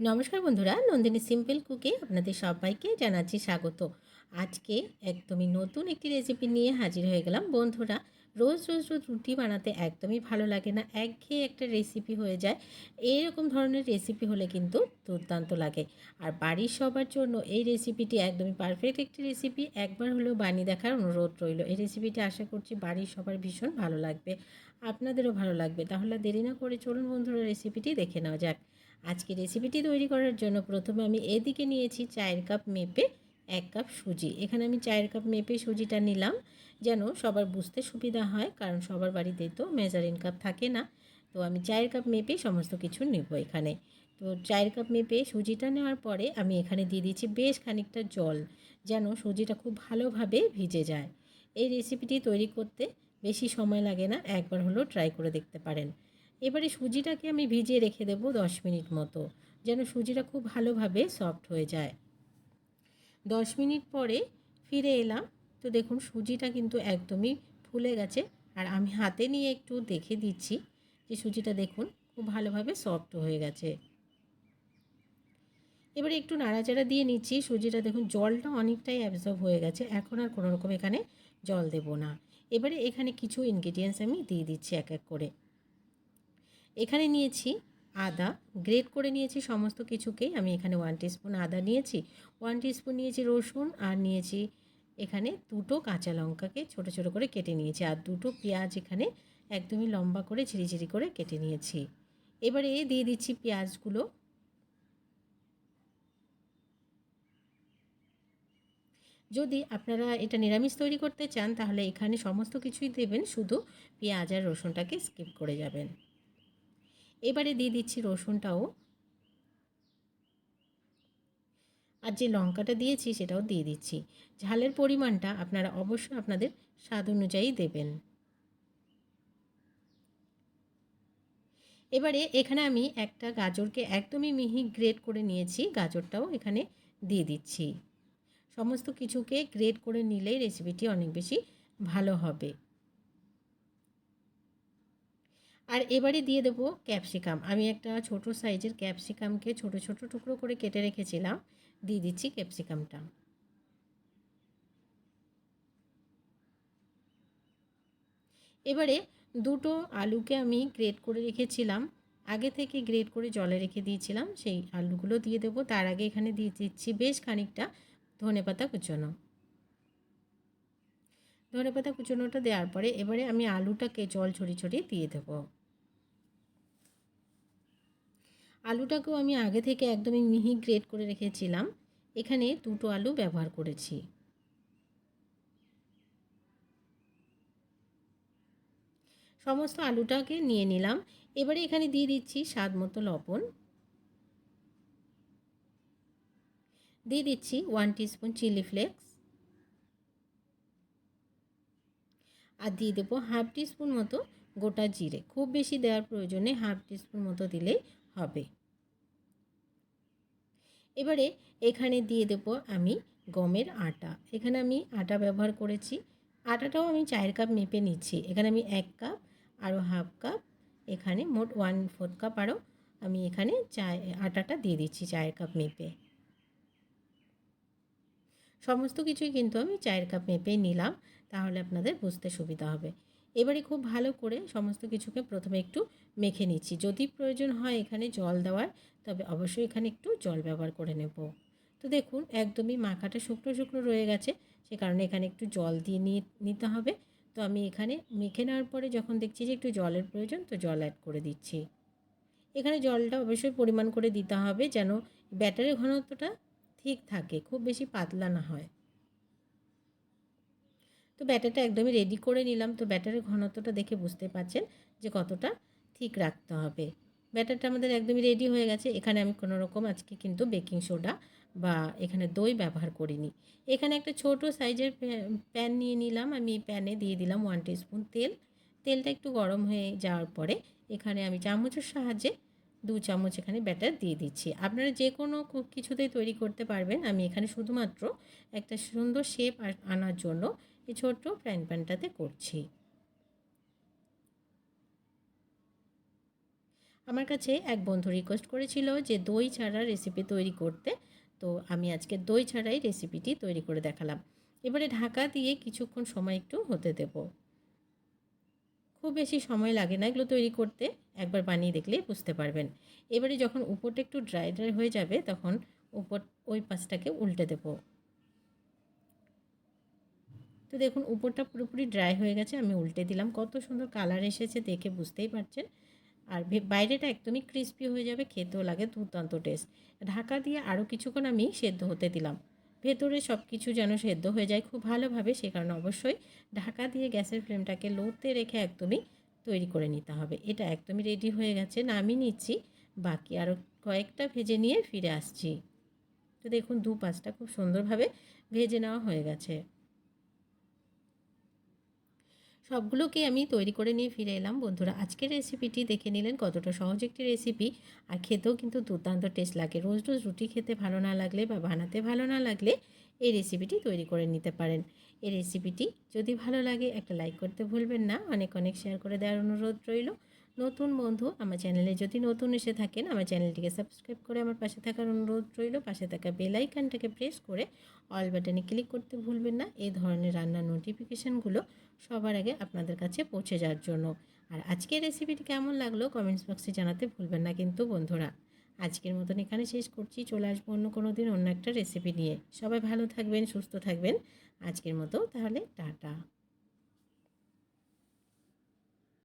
নমস্কার বন্ধুরা, নন্দিনী সিম্পল কুকে আপনাদের সবাইকে জানাচ্ছি স্বাগত। আজকে একদমই নতুন একটি রেসিপি নিয়ে হাজির হয়ে গেলাম। বন্ধুরা, রোজ রোজ রোজ রুটি বানাতে একদমই ভালো লাগে না, একঘেয়ে একটা রেসিপি হয়ে যায়। এইরকম ধরনের রেসিপি হলে কিন্তু দুর্দান্ত লাগে। আর বাড়ির সবার জন্য এই রেসিপিটি একদমই পারফেক্ট একটি রেসিপি একবার হলেও বানিয়ে দেখার অনুরোধ রইল। এই রেসিপিটি আশা করছি বাড়ির সবার ভীষণ ভালো লাগবে। আপনাদেরও ভালো লাগবে। তাহলে দেরি না করে চলুন বন্ধুরা রেসিপিটি দেখে নেওয়া যাক। আজকে রেসিপিটি তৈরি করার জন্য প্রথমে আমি এদিকে নিয়েছি চায়ের কাপ মেপে এক কাপ সুজি। এখানে আমি চায়ের কাপ মেপে সুজিটা নিলাম যেন সবার বুঝতে সুবিধা হয়, কারণ সবার বাড়িতে তো মেজারিন কাপ থাকে না। তো আমি চায়ের কাপ মেপে সমস্ত কিছু নেব এখানে। তো চায়ের কাপ মেপে সুজিটা নেওয়ার পরে আমি এখানে দিয়ে দিচ্ছি বেশ খানিকটা জল, যেন সুজিটা খুব ভালোভাবে ভিজে যায়। এই রেসিপিটি তৈরি করতে বেশি সময় লাগে না, একবার হলেও ট্রাই করে দেখতে পারেন। এবারে সুজিটাকে আমি ভিজিয়ে রেখে দেবো দশ মিনিট মতো, যেন সুজিটা খুব ভালোভাবে সফট হয়ে যায়। দশ মিনিট পরে ফিরে এলাম। তো দেখুন, সুজিটা কিন্তু একদমই ফুলে গেছে। আর আমি হাতে নিয়ে একটু দেখে দিচ্ছি যে সুজিটা দেখুন, খুব ভালোভাবে সফট হয়ে গেছে। এবারে একটু নাড়াচাড়া দিয়ে নিচ্ছি। সুজিটা দেখুন, জলটা অনেকটাই অ্যাবজর্ব হয়ে গেছে। এখন আর কোনো রকম এখানে জল দেব না। এবারে এখানে কিছু ইনগ্রিডিয়েন্টস আমি দিয়ে দিচ্ছি এক এক করে। এখানে নিয়েছি আদা গ্রেট করে নিয়েছি সমস্ত কিছুকেই আমি এখানে ওয়ান টিস্পুন আদা নিয়েছি ওয়ান টিস্পুন নিয়েছি রসুন আর নিয়েছি এখানে দুটো কাঁচা লঙ্কাকে ছোট ছোট করে কেটে নিয়েছি আর দুটো পেঁয়াজ এখানে একদমই লম্বা করে ঝিরিঝিরি করে কেটে নিয়েছি। এবারে দিয়ে দিচ্ছি পেঁয়াজগুলো। যদি আপনারা এটা নিরামিষ তৈরি করতে চান, তাহলে এখানে সমস্ত কিছুই দেবেন, শুধু পেঁয়াজ আর রসুনটাকে স্কিপ করে যাবেন। এবারে দিয়ে দিচ্ছি রসুনটাও। আর যে লঙ্কাটা দিয়েছি সেটাও দিয়ে দিচ্ছি। ঝালের পরিমাণটা আপনারা অবশ্যই আপনাদের স্বাদ অনুযায়ী দেবেন। এবারে এখানে আমি একটা গাজরকে একদমই মিহি গ্রেট করে নিয়েছি, গাজরটাও এখানে দিয়ে দিচ্ছি। সমস্ত কিছুকে গ্রেট করে নিলেই রেসিপিটি অনেক বেশি ভালো হবে। আর এবারে দিয়ে দেবো ক্যাপসিকাম। আমি একটা ছোট সাইজের ক্যাপসিকামকে ছোট ছোট টুকরো করে কেটে রেখেছিলাম। দিয়ে দিচ্ছি ক্যাপসিকামটা। এবারে দুটো আলুকে আমি গ্রেট করে রেখেছিলাম। আগে থেকে গ্রেট করে জলে রেখে দিয়েছিলাম। সেই আলুগুলো দিয়ে দেবো। তার আগে এখানে দিয়ে দিচ্ছি বেশ খানিকটা ধনে পাতা কুচোনো। ধনে পাতা কুচোনোটা দেওয়ার পরে এবারে আমি আলুটাকে জল ছড়িয়ে ছড়িয়ে দিয়ে দেবো। আলুটাকেও আমি আগে থেকে একদমই মিহি গ্রেট করে রেখেছিলাম। এখানে দুটো আলু ব্যবহার করেছি। সমস্ত আলুটাকে নিয়ে নিলাম। এবারে এখানে দিয়ে দিচ্ছি স্বাদ মতো লবণ। দিয়ে দিচ্ছি ওয়ান টিস্পুন চিলি ফ্লেক্স আর দিয়ে দেবো হাফ টিস্পুন মতো গোটা জিরে। খুব বেশি দেওয়ার প্রয়োজনে হাফ টিস্পুন মতো দিলেই হবে। এবারে এখানে দিয়ে দেব আমি গমের আটা। এখানে আমি আটা ব্যবহার করেছি। আটাটাও আমি চায়ের কাপ মেপে নিচ্ছি। এখানে আমি এক কাপ, আরও হাফ কাপ, এখানে মোট ওয়ান ফোর্থ কাপ, আরও আমি এখানে চায়, আটাটা দিয়ে দিচ্ছি চায়ের কাপ মেপে। সমস্ত কিছুই কিন্তু আমি চায়ের কাপ মেপেই নিলাম। তাহলে আপনাদের বুঝতে সুবিধা হবে। এবারে খুব ভালো করে সমস্ত কিছুকে প্রথমে একটু মেখে নিচ্ছি। যদি প্রয়োজন হয় এখানে জল দেওয়ার, তবে অবশ্যই এখানে একটু জল ব্যবহার করে নেব। তো দেখুন, একদমই মাখাটা শুকনো শুকনো রয়ে গেছে, সে কারণে এখানে একটু জল দিয়ে নিয়ে নিতে হবে। তো আমি এখানে মেখে নেওয়ার পরে যখন দেখছি যে একটু জলের প্রয়োজন, তো জল অ্যাড করে দিচ্ছি। এখানে জলটা অবশ্যই পরিমাণ করে দিতে হবে যেন ব্যাটারের ঘনত্বটা ঠিক থাকে, খুব বেশি পাতলা না হয়। তো ব্যাটারটা একদমই রেডি করে নিলাম। তো ব্যাটারের ঘনত্বটা দেখে বুঝতে পারছেন যে কতটা ঠিক রাখতে হবে। ব্যাটারটা আমাদের একদমই রেডি হয়ে গেছে। এখানে আমি কোনো রকম আজকে কিন্তু বেকিং সোডা বা এখানে দই ব্যবহার করিনি। এখানে একটা ছোট সাইজের প্যান নিয়ে নিলাম। আমি প্যানে দিয়ে দিলাম ওয়ান স্পুন তেল। তেলটা একটু গরম হয়ে যাওয়ার পরে এখানে আমি চামচের সাহায্যে দু চামচ এখানে ব্যাটার দিয়ে দিচ্ছি। আপনারা যে কোনো কিছুতেই তৈরি করতে পারবেন। আমি এখানে শুধুমাত্র একটা সুন্দর শেপ আনার জন্য এই ছোট্ট ফ্রাইং প্যানটাতে করছি। আমার কাছে এক বন্ধু রিকোয়েস্ট করেছিল যে দই ছাড়া রেসিপি তৈরি করতে। তো আমি আজকে দই ছাড়াই রেসিপিটি তৈরি করে দেখালাম। এবারে ঢাকা দিয়ে কিছুক্ষণ সময় একটু হতে দেব। খুব বেশি সময় লাগে না এগুলো তৈরি করতে, একবার বানিয়ে দেখলেই বুঝতে পারবেন। এবারে যখন উপরটা একটু ড্রাই ড্রাই হয়ে যাবে, তখন উপর ওই পাশটাকে উল্টে দেব। তো দেখুন, উপরটা পুরোপুরি ড্রাই হয়ে গেছে, আমি উল্টে দিলাম। কত সুন্দর কালার এসেছে দেখে বুঝতেই পারছেন। আর বাইরেটা একদমই ক্রিস্পি হয়ে যাবে, খেতেও লাগে, দুর্দান্ত টেস্ট ঢাকা দিয়ে আরও কিছুক্ষণ আমি সেদ্ধ হতে দিলাম। ভেতরে সব কিছু যেন সেদ্ধ হয়ে যায় খুব ভালোভাবে, সে কারণে অবশ্যই ঢাকা দিয়ে গ্যাসের ফ্লেমটাকে লোতে রেখে একদমই তৈরি করে নিতে হবে। এটা একদমই রেডি হয়ে গেছে, নামিয়ে নিচ্ছি। বাকি আরও কয়েকটা ভেজে নিয়ে ফিরে আসছি। তো দেখুন দু পাঁচটা খুব সুন্দরভাবে ভেজে নেওয়া হয়ে গেছে। সবগুলোকে আমি তৈরি করে নিয়ে ফিরে এলাম, বন্ধুরা। আজকের রেসিপিটি দেখে নিলেন কতটা সহজ একটি রেসিপি আর খেতেও কিন্তু দুর্দান্ত টেস্ট লাগে। রোজ রোজ রুটি খেতে ভালো না লাগলে বা বানাতে ভালো না লাগলে এই রেসিপিটি তৈরি করে নিতে পারেন। এই রেসিপিটি যদি ভালো লাগে একটা লাইক করতে ভুলবেন না। অনেক অনেক শেয়ার করে দেওয়ার অনুরোধ রইল। নতুন বন্ধু আমার চ্যানেলে যদি নতুন এসে থাকেন, আমার চ্যানেলটিকে সাবস্ক্রাইব করে আমার পাশে থাকার অনুরোধ রইল। পাশে থাকা বেল আইকনটাকে প্রেস করে অল বাটনে ক্লিক করতে ভুলবেন না। এই ধরনের রান্নার নোটিফিকেশানগুলো সবার আগে আপনাদের কাছে পৌঁছে যাওয়ার জন্য। আর আজকের রেসিপিটি কেমন লাগল কমেন্টস বক্সে জানাতে ভুলবেন না কিন্তু বন্ধুরা। আজকের মতন এখানে শেষ করছি। চলে আসব অন্য কোনো দিন অন্য একটা রেসিপি নিয়ে। সবাই ভালো থাকবেন, সুস্থ থাকবেন। আজকের মতো তাহলে, টাটা।